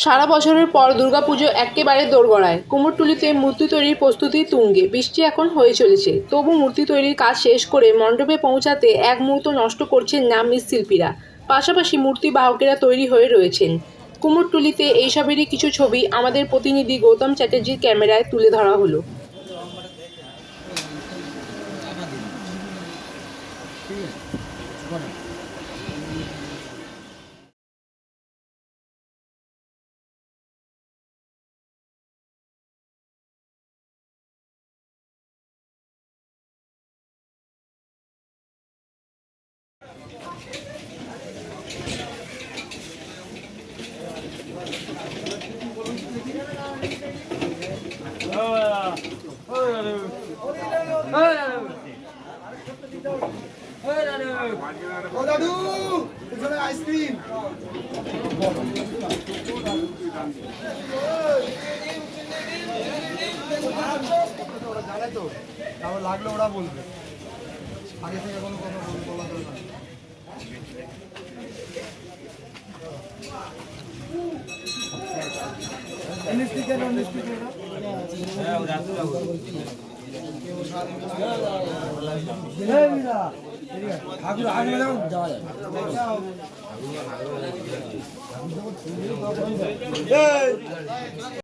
সারা বছরের পর দুর্গাপুজো একেবারে দোরগড়ায়। কুমোরটুলিতে মূর্তি তৈরির প্রস্তুতি তুঙ্গে। বৃষ্টি এখন হয়ে চলেছে। তবু মূর্তি তৈরির কাজ শেষ করে মণ্ডপে পৌঁছাতে এক মুহূর্ত নষ্ট করছেন না মৃৎশিল্পীরা পাশাপাশি মূর্তি বাহকেরা তৈরি হয়ে রয়েছেন। কুমোরটুলিতে এইসবেরই কিছু ছবি আমাদের প্রতিনিধি গৌতম চ্যাটার্জির ক্যামেরায় তুলে ধরা হলো। ওরা লাগলে ওরা বলবে আগে থেকে কোনো কথা বল- যাবে না মিষ্টি কেন মিষ্টি কেন ঠাকুর আগে যাওয়া যায়